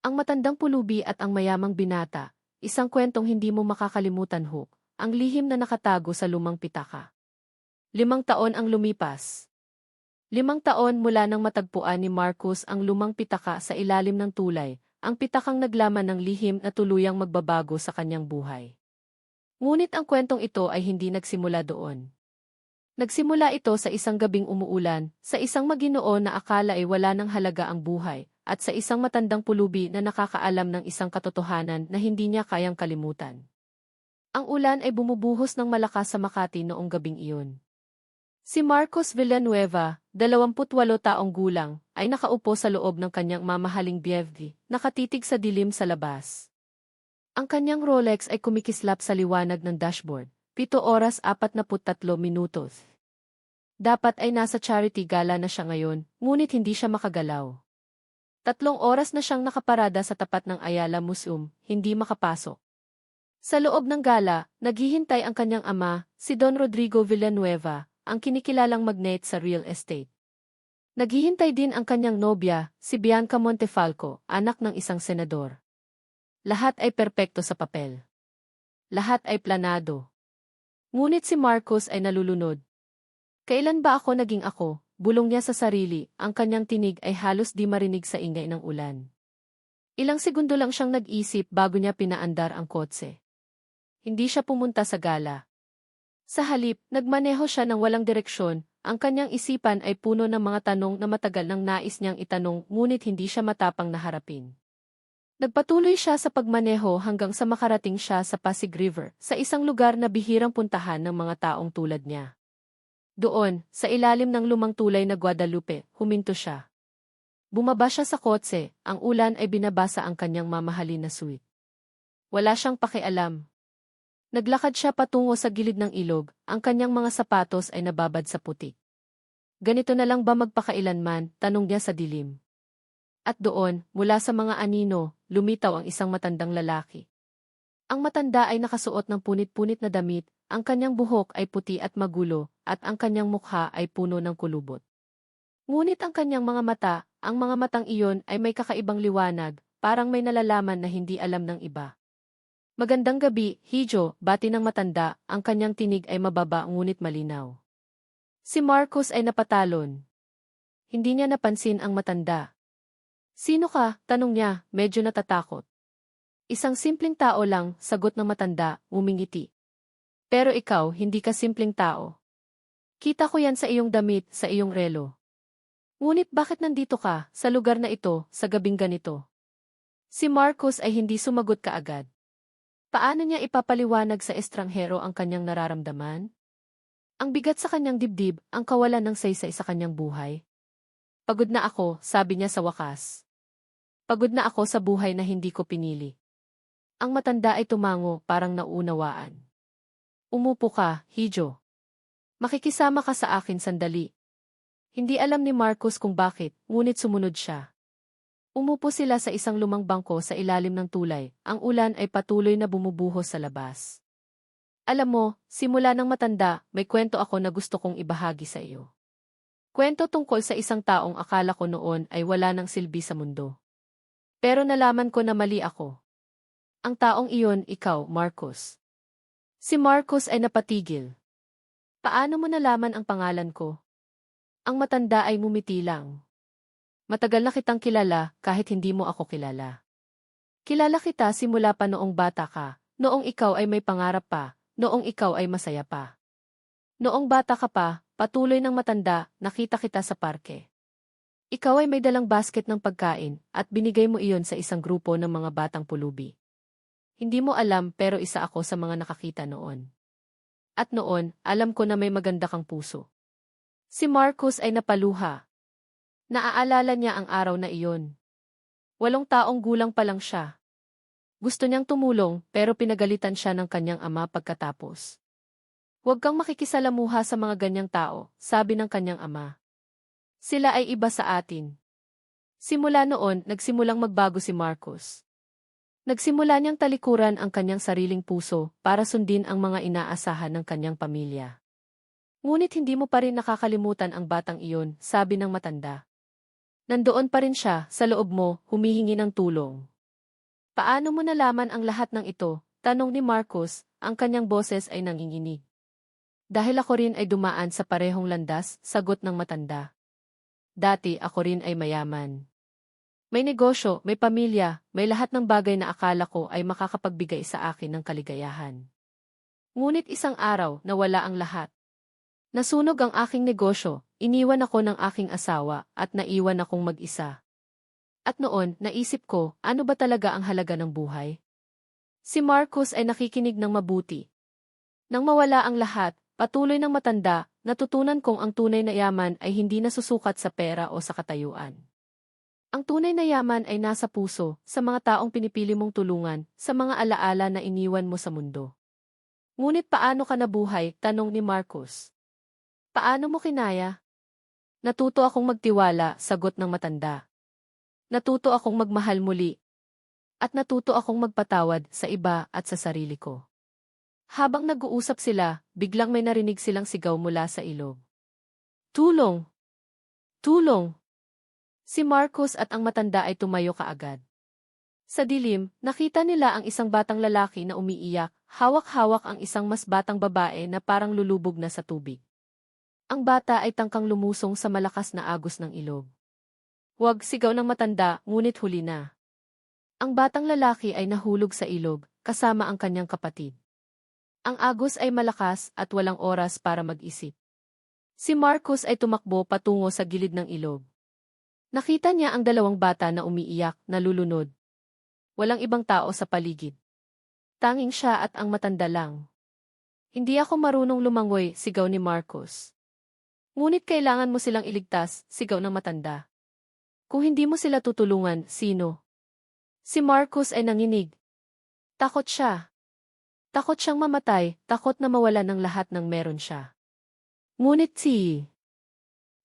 Ang matandang pulubi at ang mayamang binata, isang kwentong hindi mo makakalimutan hook, ang lihim na nakatago sa lumang pitaka. Limang taon ang lumipas. Limang taon mula nang matagpuan ni Marcus ang lumang pitaka sa ilalim ng tulay, ang pitakang naglaman ng lihim na tuluyang magbabago sa kanyang buhay. Ngunit ang kwentong ito ay hindi nagsimula doon. Nagsimula ito sa isang gabing umuulan, sa isang maginoo na akala ay wala ng halaga ang buhay, at sa isang matandang pulubi na nakakaalam ng isang katotohanan na hindi niya kayang kalimutan. Ang ulan ay bumubuhos ng malakas sa Makati noong gabing iyon. Si Marcos Villanueva, 28 taong gulang, ay nakaupo sa loob ng kanyang mamahaling BFD, nakatitig sa dilim sa labas. Ang kanyang Rolex ay kumikislap sa liwanag ng dashboard, 7 oras 43 minutos. Dapat ay nasa charity gala na siya ngayon, ngunit hindi siya makagalaw. Tatlong oras na siyang nakaparada sa tapat ng Ayala Museum, hindi makapasok. Sa loob ng gala, naghihintay ang kanyang ama, si Don Rodrigo Villanueva, ang kinikilalang magnate sa real estate. Naghihintay din ang kanyang nobya, si Bianca Montefalco, anak ng isang senador. Lahat ay perpekto sa papel. Lahat ay planado. Ngunit si Marcos ay nalulunod. Kailan ba ako naging ako? Bulong niya sa sarili, ang kanyang tinig ay halos di marinig sa ingay ng ulan. Ilang segundo lang siyang nag-isip bago niya pinaandar ang kotse. Hindi siya pumunta sa gala. Sa halip, nagmaneho siya ng walang direksyon, ang kanyang isipan ay puno ng mga tanong na matagal nang nais niyang itanong ngunit hindi siya matapang na harapin. Nagpatuloy siya sa pagmaneho hanggang sa makarating siya sa Pasig River, sa isang lugar na bihirang puntahan ng mga taong tulad niya. Doon, sa ilalim ng lumang tulay na Guadalupe, huminto siya. Bumaba siya sa kotse, ang ulan ay binabasa ang kanyang mamahalin na suite. Wala siyang pakialam. Naglakad siya patungo sa gilid ng ilog, ang kanyang mga sapatos ay nababad sa putik. Ganito na lang ba magpakailanman, tanong niya sa dilim. At doon, mula sa mga anino, lumitaw ang isang matandang lalaki. Ang matanda ay nakasuot ng punit-punit na damit, ang kanyang buhok ay puti at magulo, at ang kanyang mukha ay puno ng kulubot. Ngunit ang kanyang mga mata, ang mga matang iyon ay may kakaibang liwanag, parang may nalalaman na hindi alam ng iba. Magandang gabi, Hijo, bati ng matanda, ang kanyang tinig ay mababa ngunit malinaw. Si Marcos ay napatalon. Hindi niya napansin ang matanda. Sino ka? Tanong niya, medyo natatakot. Isang simpleng tao lang, sagot ng matanda, umingiti. Pero ikaw, hindi ka simpleng tao. Kita ko yan sa iyong damit, sa iyong relo. Ngunit bakit nandito ka, sa lugar na ito, sa gabing ganito? Si Marcos ay hindi sumagot kaagad. Paano niya ipapaliwanag sa estranghero ang kanyang nararamdaman? Ang bigat sa kanyang dibdib, ang kawalan ng saysay sa kanyang buhay. Pagod na ako, sabi niya sa wakas. Pagod na ako sa buhay na hindi ko pinili. Ang matanda ay tumango, parang nauunawaan. Umupo ka, Hijo. Makikisama ka sa akin sandali. Hindi alam ni Marcos kung bakit, ngunit sumunod siya. Umupo sila sa isang lumang bangko sa ilalim ng tulay, ang ulan ay patuloy na bumubuhos sa labas. Alam mo, simula ng matanda, may kwento ako na gusto kong ibahagi sa iyo. Kwento tungkol sa isang taong akala ko noon ay wala ng silbi sa mundo. Pero nalaman ko na mali ako. Ang taong iyon, ikaw, Marcos. Si Marcos ay napatigil. Paano mo nalaman ang pangalan ko? Ang matanda ay mumiti lang. Matagal na kitang kilala kahit hindi mo ako kilala. Kilala kita simula pa noong bata ka, noong ikaw ay may pangarap pa, noong ikaw ay masaya pa. Noong bata ka pa, patuloy ng matanda, nakita kita sa parke. Ikaw ay may dalang basket ng pagkain at binigay mo iyon sa isang grupo ng mga batang pulubi. Hindi mo alam pero isa ako sa mga nakakita noon. At noon, alam ko na may maganda kang puso. Si Marcus ay napaluha. Naaalala niya ang araw na iyon. Walong taong gulang pa lang siya. Gusto niyang tumulong pero pinagalitan siya ng kanyang ama pagkatapos. Huwag kang makikisalamuha sa mga ganyang tao, sabi ng kanyang ama. Sila ay iba sa atin. Simula noon, nagsimulang magbago si Marcos. Nagsimula niyang talikuran ang kanyang sariling puso para sundin ang mga inaasahan ng kanyang pamilya. Ngunit hindi mo pa rin nakakalimutan ang batang iyon, sabi ng matanda. Nandoon pa rin siya sa loob mo, humihingi ng tulong. Paano mo nalaman ang lahat ng ito? Tanong ni Marcos, ang kanyang boses ay nanginginig. Dahil ako rin ay dumaan sa parehong landas, sagot ng matanda. Dati ako rin ay mayaman. May negosyo, may pamilya, may lahat ng bagay na akala ko ay makakapagbigay sa akin ng kaligayahan. Ngunit isang araw, nawala ang lahat. Nasunog ang aking negosyo, iniwan ako ng aking asawa, at naiwan akong mag-isa. At noon, naisip ko, ano ba talaga ang halaga ng buhay? Si Marcos ay nakikinig ng mabuti. Nang mawala ang lahat, patuloy ng matanda, natutunan kong ang tunay na yaman ay hindi nasusukat sa pera o sa katayuan. Ang tunay na yaman ay nasa puso, sa mga taong pinipili mong tulungan, sa mga alaala na iniwan mo sa mundo. Ngunit paano ka nabuhay? Tanong ni Marcos. Paano mo kinaya? Natuto akong magtiwala, sagot ng matanda. Natuto akong magmahal muli. At natuto akong magpatawad sa iba at sa sarili ko. Habang nag-uusap sila, biglang may narinig silang sigaw mula sa ilog. Tulong! Tulong! Si Marcos at ang matanda ay tumayo kaagad. Sa dilim, nakita nila ang isang batang lalaki na umiiyak, hawak-hawak ang isang mas batang babae na parang lulubog na sa tubig. Ang bata ay tangkang lumusong sa malakas na agos ng ilog. Huwag sigaw ng matanda, ngunit huli na. Ang batang lalaki ay nahulog sa ilog, kasama ang kanyang kapatid. Ang agos ay malakas at walang oras para mag-isip. Si Marcos ay tumakbo patungo sa gilid ng ilog. Nakita niya ang dalawang bata na umiiyak, nalulunod. Walang ibang tao sa paligid. Tanging siya at ang matanda lang. Hindi ako marunong lumangoy, sigaw ni Marcos. Ngunit kailangan mo silang iligtas, sigaw ng matanda. Kung hindi mo sila tutulungan, sino? Si Marcos ay nanginig. Takot siya. Takot siyang mamatay, takot na mawala ng lahat ng meron siya. Ngunit si...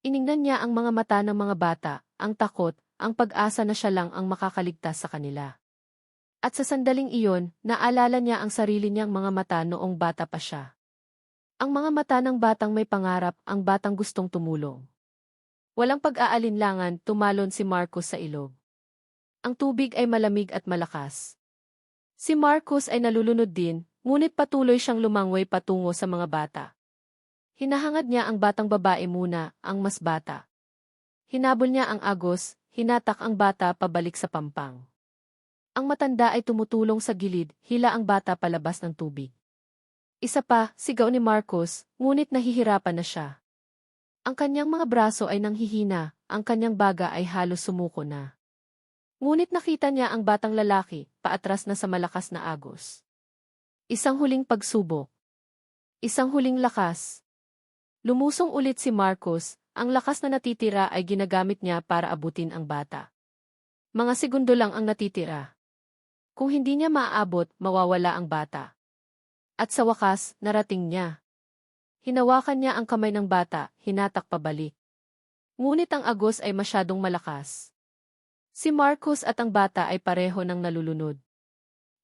Iningnan niya ang mga mata ng mga bata, ang takot, ang pag-asa na siya lang ang makakaligtas sa kanila. At sa sandaling iyon, naalala niya ang sarili niyang mga mata noong bata pa siya. Ang mga mata ng batang may pangarap, ang batang gustong tumulong. Walang pag-aalinlangan, tumalon si Marcos sa ilog. Ang tubig ay malamig at malakas. Si Marcos ay nalulunod din, ngunit patuloy siyang lumangoy patungo sa mga bata. Hinahangad niya ang batang babae muna, ang mas bata. Hinabol niya ang agos, hinatak ang bata pabalik sa pampang. Ang matanda ay tumutulong sa gilid, hila ang bata palabas ng tubig. Isa pa, sigaw ni Marcos, ngunit nahihirapan na siya. Ang kanyang mga braso ay nanghihina, ang kanyang baga ay halos sumuko na. Ngunit nakita niya ang batang lalaki, paatras na sa malakas na agos. Isang huling pagsubok. Isang huling lakas. Lumusong ulit si Marcos, ang lakas na natitira ay ginagamit niya para abutin ang bata. Mga segundo lang ang natitira. Kung hindi niya maaabot, mawawala ang bata. At sa wakas, narating niya. Hinawakan niya ang kamay ng bata, hinatak pabalik. Ngunit ang agos ay masyadong malakas. Si Marcus at ang bata ay pareho ng nalulunod.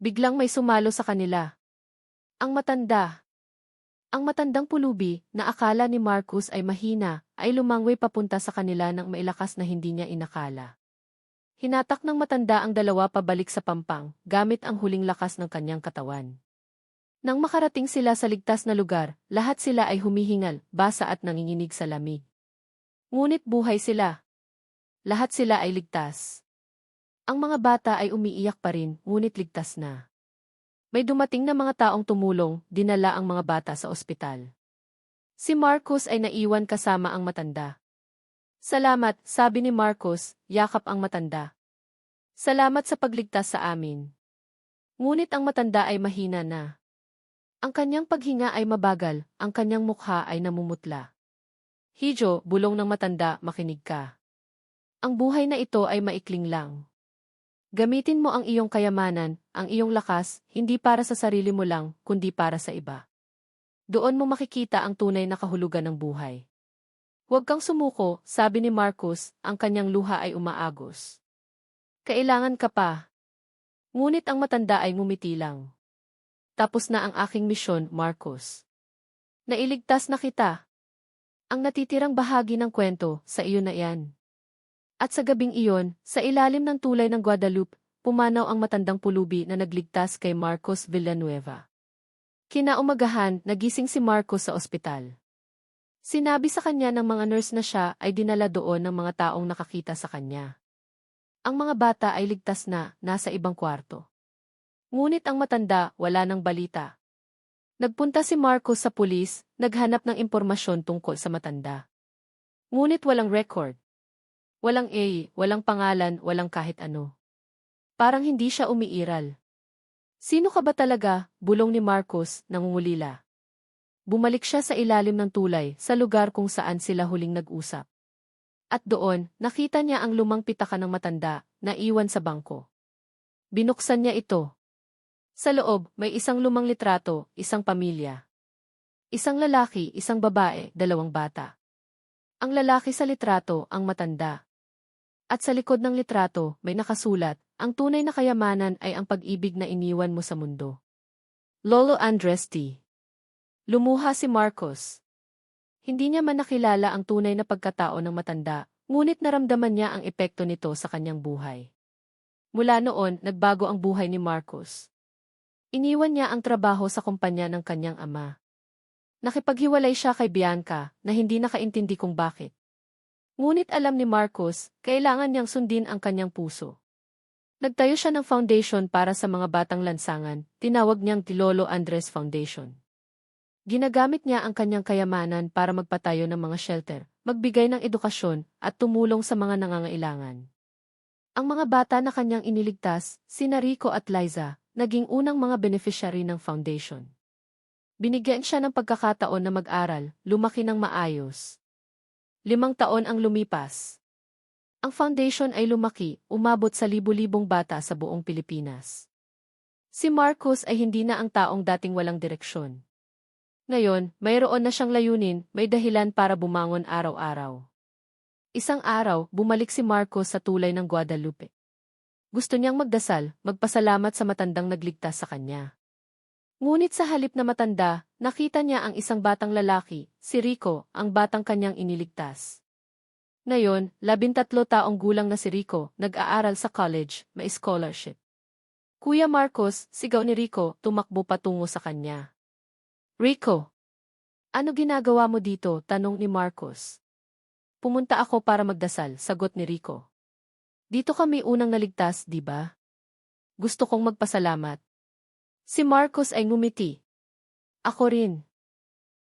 Biglang may sumalo sa kanila. Ang matanda. Ang matandang pulubi, na akala ni Marcus ay mahina, ay lumangway papunta sa kanila ng mailakas na hindi niya inakala. Hinatak ng matanda ang dalawa pabalik sa pampang, gamit ang huling lakas ng kanyang katawan. Nang makarating sila sa ligtas na lugar, lahat sila ay humihingal, basa at nanginginig sa lamig. Ngunit buhay sila. Lahat sila ay ligtas. Ang mga bata ay umiiyak pa rin, ngunit ligtas na. May dumating na mga taong tumulong, dinala ang mga bata sa ospital. Si Marcos ay naiwan kasama ang matanda. Salamat, sabi ni Marcos, yakap ang matanda. Salamat sa pagligtas sa amin. Ngunit ang matanda ay mahina na. Ang kanyang paghinga ay mabagal, ang kanyang mukha ay namumutla. Hijo, bulong ng matanda, makinig ka. Ang buhay na ito ay maikling lang. Gamitin mo ang iyong kayamanan, ang iyong lakas, hindi para sa sarili mo lang, kundi para sa iba. Doon mo makikita ang tunay na kahulugan ng buhay. Huwag kang sumuko, sabi ni Marcus, ang kanyang luha ay umaagos. Kailangan ka pa. Ngunit ang matanda ay ngumiti lang. Tapos na ang aking misyon, Marcos. Nailigtas na kita. Ang natitirang bahagi ng kwento, sa iyo na yan. At sa gabing iyon, sa ilalim ng tulay ng Guadalupe, pumanaw ang matandang pulubi na nagligtas kay Marcos Villanueva. Kinaumagahan, nagising si Marcos sa ospital. Sinabi sa kanya ng mga nurse na siya ay dinala doon ng mga taong nakakita sa kanya. Ang mga bata ay ligtas na, nasa ibang kwarto. Ngunit ang matanda, wala ng balita. Nagpunta si Marcos sa pulis, naghanap ng impormasyon tungkol sa matanda. Ngunit walang record. Walang A, walang pangalan, walang kahit ano. Parang hindi siya umiiral. Sino ka ba talaga, bulong ni Marcos, nangungulila. Bumalik siya sa ilalim ng tulay, sa lugar kung saan sila huling nag-usap. At doon, nakita niya ang lumang pitaka ng matanda, na iwan sa bangko. Binuksan niya ito. Sa loob, may isang lumang litrato, isang pamilya. Isang lalaki, isang babae, dalawang bata. Ang lalaki sa litrato, ang matanda. At sa likod ng litrato, may nakasulat, ang tunay na kayamanan ay ang pag-ibig na iniwan mo sa mundo. Lolo Andres T. Lumuha si Marcos. Hindi niya man nakilala ang tunay na pagkatao ng matanda, ngunit naramdaman niya ang epekto nito sa kanyang buhay. Mula noon, nagbago ang buhay ni Marcos. Iniwan niya ang trabaho sa kumpanya ng kanyang ama. Nakipaghiwalay siya kay Bianca na hindi nakaintindi kung bakit. Ngunit alam ni Marcos, kailangan niyang sundin ang kanyang puso. Nagtayo siya ng foundation para sa mga batang lansangan, tinawag niyang Tilolo Andres Foundation. Ginagamit niya ang kanyang kayamanan para magpatayo ng mga shelter, magbigay ng edukasyon, at tumulong sa mga nangangailangan. Ang mga bata na kanyang iniligtas, sina Rico at Liza, naging unang mga beneficiary ng foundation. Binigyan siya ng pagkakataon na mag-aral, lumaki ng maayos. Limang taon ang lumipas. Ang foundation ay lumaki, umabot sa libu-libong bata sa buong Pilipinas. Si Marcos ay hindi na ang taong dating walang direksyon. Ngayon, mayroon na siyang layunin, may dahilan para bumangon araw-araw. Isang araw, bumalik si Marcos sa tulay ng Guadalupe. Gusto niyang magdasal, magpasalamat sa matandang nagligtas sa kanya. Ngunit sa halip na matanda, nakita niya ang isang batang lalaki, si Rico, ang batang kanyang iniligtas. Ngayon, labintatlo taong gulang na si Rico, nag-aaral sa college, may scholarship. Kuya Marcos, sigaw ni Rico, tumakbo patungo sa kanya. Rico! Ano ginagawa mo dito? Tanong ni Marcos. Pumunta ako para magdasal, sagot ni Rico. Dito kami unang naligtas, di ba? Gusto kong magpasalamat. Si Marcos ay ngumiti. Ako rin.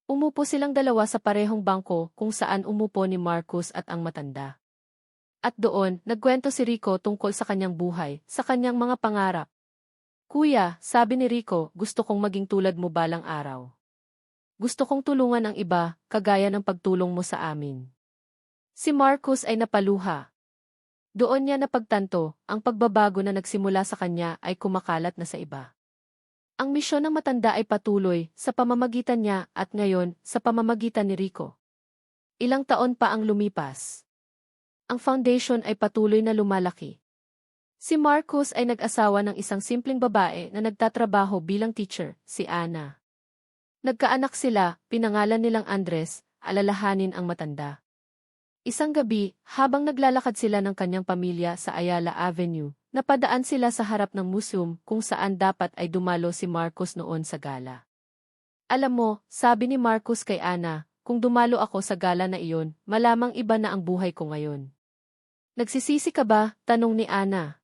Umupo silang dalawa sa parehong bangko kung saan umupo ni Marcos at ang matanda. At doon, nagkwento si Rico tungkol sa kanyang buhay, sa kanyang mga pangarap. Kuya, sabi ni Rico, gusto kong maging tulad mo balang araw. Gusto kong tulungan ang iba, kagaya ng pagtulong mo sa amin. Si Marcos ay napaluha. Doon niya napagtanto, ang pagbabago na nagsimula sa kanya ay kumakalat na sa iba. Ang misyon ng matanda ay patuloy, sa pamamagitan niya at ngayon, sa pamamagitan ni Rico. Ilang taon pa ang lumipas. Ang foundation ay patuloy na lumalaki. Si Marcos ay nag-asawa ng isang simpleng babae na nagtatrabaho bilang teacher, si Ana. Nagkaanak sila, pinangalan nilang Andres, alalahanin ang matanda. Isang gabi, habang naglalakad sila ng kanyang pamilya sa Ayala Avenue, Napadaan sila sa harap ng museum kung saan dapat ay dumalo si Marcos noon sa gala. Alam mo, sabi ni Marcos kay Ana, kung dumalo ako sa gala na iyon, malamang iba na ang buhay ko ngayon. Nagsisisi ka ba? Tanong ni Ana.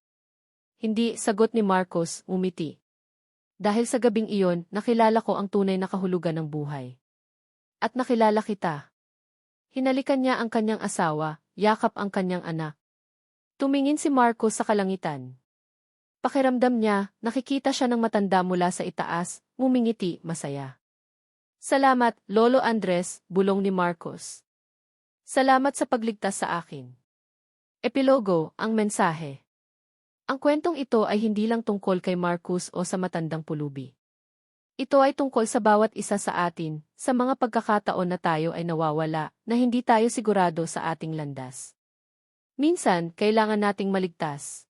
Hindi, sagot ni Marcos, umiti. Dahil sa gabing iyon, nakilala ko ang tunay na kahulugan ng buhay. At nakilala kita. Hinalikan niya ang kanyang asawa, yakap ang kanyang anak, Tumingin si Marcos sa kalangitan. Pakiramdam niya, nakikita siya ng matanda mula sa itaas, mumingiti, masaya. Salamat, Lolo Andres, bulong ni Marcos. Salamat sa pagligtas sa akin. Epilogo, ang mensahe. Ang kwentong ito ay hindi lang tungkol kay Marcus o sa matandang pulubi. Ito ay tungkol sa bawat isa sa atin, sa mga pagkakataon na tayo ay nawawala, na hindi tayo sigurado sa ating landas. Minsan, kailangan nating maligtas.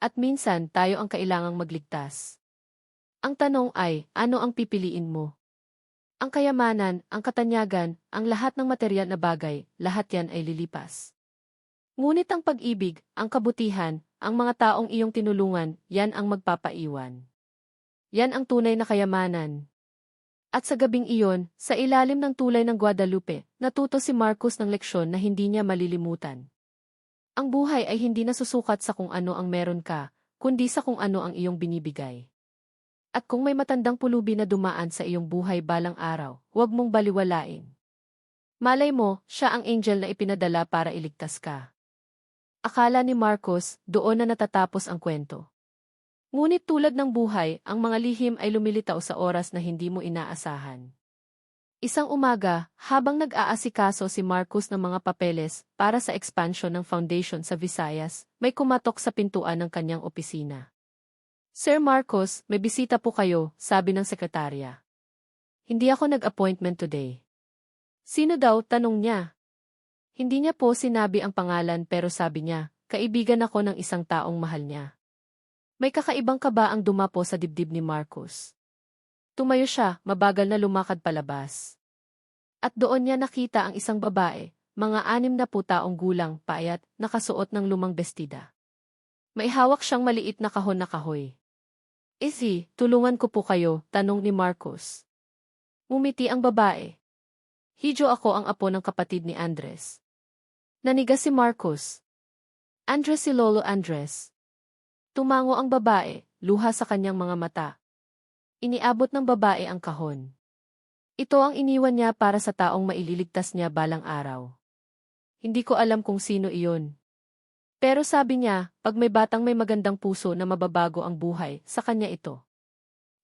At minsan, tayo ang kailangang magligtas. Ang tanong ay, ano ang pipiliin mo? Ang kayamanan, ang katanyagan, ang lahat ng material na bagay, lahat yan ay lilipas. Ngunit ang pag-ibig, ang kabutihan, ang mga taong iyong tinulungan, yan ang magpapaiwan. Yan ang tunay na kayamanan. At sa gabing iyon, sa ilalim ng tulay ng Guadalupe, natuto si Marcos ng leksyon na hindi niya malilimutan. Ang buhay ay hindi nasusukat sa kung ano ang meron ka, kundi sa kung ano ang iyong binibigay. At kung may matandang pulubi na dumaan sa iyong buhay balang araw, huwag mong baliwalain. Malay mo, siya ang angel na ipinadala para iligtas ka. Akala ni Marcos, doon na natatapos ang kwento. Ngunit tulad ng buhay, ang mga lihim ay lumilitaw sa oras na hindi mo inaasahan. Isang umaga, habang nag-aasikaso si Marcos ng mga papeles para sa expansion ng foundation sa Visayas, may kumatok sa pintuan ng kanyang opisina. Sir Marcos, may bisita po kayo, sabi ng sekretarya. Hindi ako nag-appointment today. Sino daw, tanong niya. Hindi niya po sinabi ang pangalan pero sabi niya, kaibigan ako ng isang taong mahal niya. May kakaibang kaba ang dumapo sa dibdib ni Marcos. Tumayo siya, mabagal na lumakad palabas. At doon niya nakita ang isang babae, mga anim na taong gulang, payat, nakasuot ng lumang bestida. May hawak siyang maliit na kahon na kahoy. Izzy, tulungan ko po kayo, tanong ni Marcos. Umiti ang babae. Hijo ako ang apo ng kapatid ni Andres. Naniga si Marcos. Andres si Lolo Andres. Tumango ang babae, luha sa kanyang mga mata. Iniabot ng babae ang kahon. Ito ang iniwan niya para sa taong maililigtas niya balang araw. Hindi ko alam kung sino iyon. Pero sabi niya, pag may batang may magandang puso na mababago ang buhay, sa kanya ito.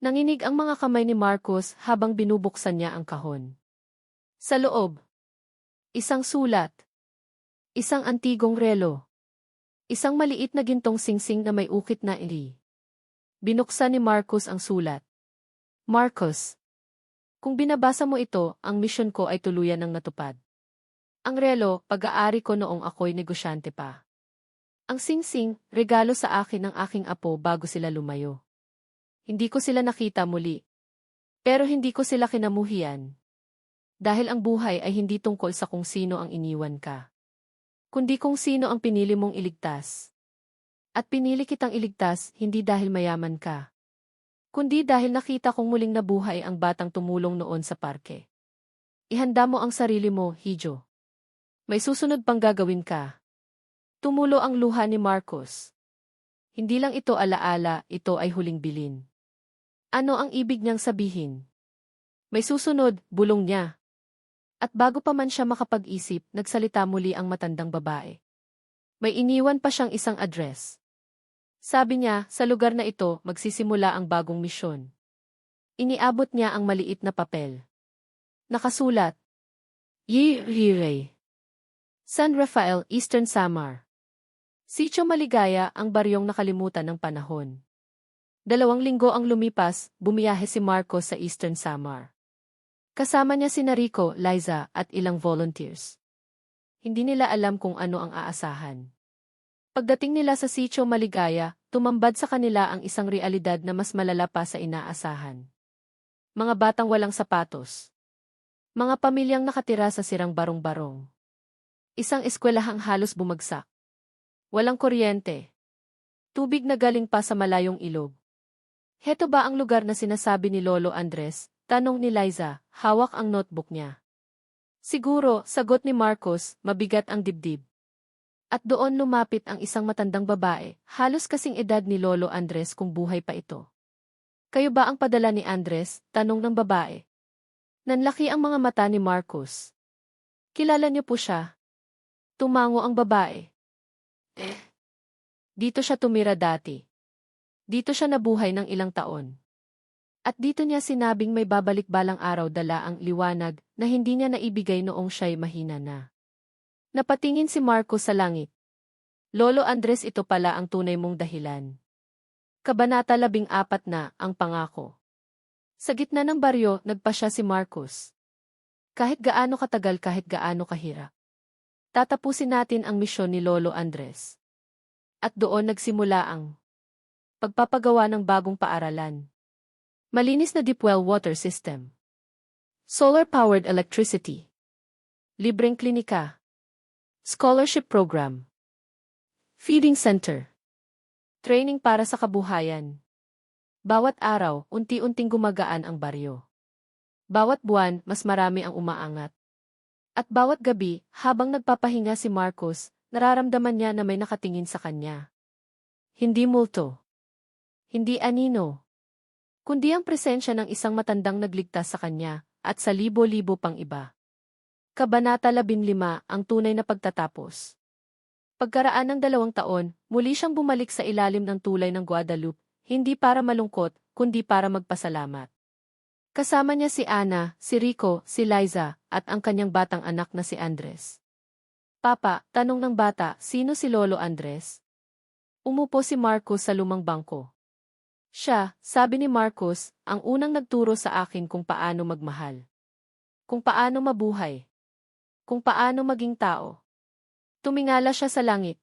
Nanginig ang mga kamay ni Marcos habang binubuksan niya ang kahon. Sa loob, isang sulat, isang antigong relo, Isang maliit na gintong singsing na may ukit na ili. Binuksan ni Marcos ang sulat. Marcos. Kung binabasa mo ito, ang misyon ko ay tuluyan ng natupad. Ang relo, pag-aari ko noong ako'y negosyante pa. Ang singsing, regalo sa akin ng aking apo bago sila lumayo. Hindi ko sila nakita muli. Pero hindi ko sila kinamuhian. Dahil ang buhay ay hindi tungkol sa kung sino ang iniwan ka kundi kung sino ang pinili mong iligtas. At pinili kitang iligtas hindi dahil mayaman ka, kundi dahil nakita kong muling nabuhay ang batang tumulong noon sa parke. Ihanda mo ang sarili mo, Hijo. May susunod pang gagawin ka. Tumulo ang luha ni Marcos. Hindi lang ito alaala, ito ay huling bilin. Ano ang ibig niyang sabihin? May susunod, bulong niya. At bago pa man siya makapag-isip, nagsalita muli ang matandang babae. May iniwan pa siyang isang address. Sabi niya, sa lugar na ito, magsisimula ang bagong misyon. Iniabot niya ang maliit na papel. Nakasulat. Yi Rirey. San Rafael, Eastern Samar. Sitio Maligaya ang baryong nakalimutan ng panahon. Dalawang linggo ang lumipas, bumiyahe si Marco sa Eastern Samar. Kasama niya si Rico, Liza, at ilang volunteers. Hindi nila alam kung ano ang aasahan. Pagdating nila sa sitio Maligaya, tumambad sa kanila ang isang realidad na mas malala pa sa inaasahan. Mga batang walang sapatos. Mga pamilyang nakatira sa sirang barong-barong. Isang eskwelahang halos bumagsak. Walang kuryente. Tubig na galing pa sa malayong ilog. Heto ba ang lugar na sinasabi ni Lolo Andres, Tanong ni Liza, hawak ang notebook niya. Siguro, sagot ni Marcos, mabigat ang dibdib. At doon lumapit ang isang matandang babae, halos kasing edad ni Lolo Andres kung buhay pa ito. Kayo ba ang padala ni Andres? Tanong ng babae. Nanlaki ang mga mata ni Marcos. Kilala niyo po siya. Tumango ang babae. Eh. Dito siya tumira dati. Dito siya nabuhay ng ilang taon. At dito niya sinabing may babalik balang araw dala ang liwanag na hindi niya naibigay noong siya'y mahina na. Napatingin si Marco sa langit. Lolo Andres ito pala ang tunay mong dahilan. Kabanata labing apat na, ang pangako. Sa gitna ng baryo, nagpa siya si Marcos. Kahit gaano katagal kahit gaano kahirap. Tatapusin natin ang misyon ni Lolo Andres. At doon nagsimula ang pagpapagawa ng bagong paaralan. Malinis na deep well water system. Solar-powered electricity. Libreng klinika. Scholarship program. Feeding Center. Training para sa kabuhayan. Bawat araw, unti-unting gumagaan ang baryo. Bawat buwan, mas marami ang umaangat. At bawat gabi, habang nagpapahinga si Marcos, nararamdaman niya na may nakatingin sa kanya. Hindi multo. Hindi anino. Kundi ang presensya ng isang matandang nagligtas sa kanya, at sa libo-libo pang iba. Kabanata 15 ang tunay na pagtatapos. Pagkaraan ng dalawang taon, muli siyang bumalik sa ilalim ng tulay ng Guadalupe, hindi para malungkot, kundi para magpasalamat. Kasama niya si Ana, si Rico, si Liza, at ang kanyang batang anak na si Andres. Papa, tanong ng bata, sino si Lolo Andres? Umupo si Marcos sa lumang bangko. Siya, sabi ni Marcos, ang unang nagturo sa akin kung paano magmahal. Kung paano mabuhay. Kung paano maging tao. Tumingala siya sa langit.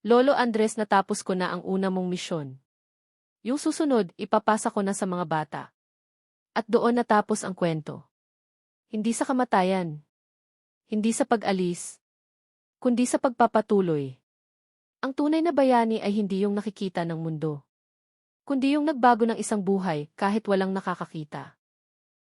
Lolo Andres natapos ko na ang una mong misyon. Yung susunod, ipapasa ko na sa mga bata. At doon natapos ang kwento. Hindi sa kamatayan. Hindi sa pag-alis. Kundi sa pagpapatuloy. Ang tunay na bayani ay hindi yung nakikita ng mundo. Kundi yung nagbago ng isang buhay kahit walang nakakakita.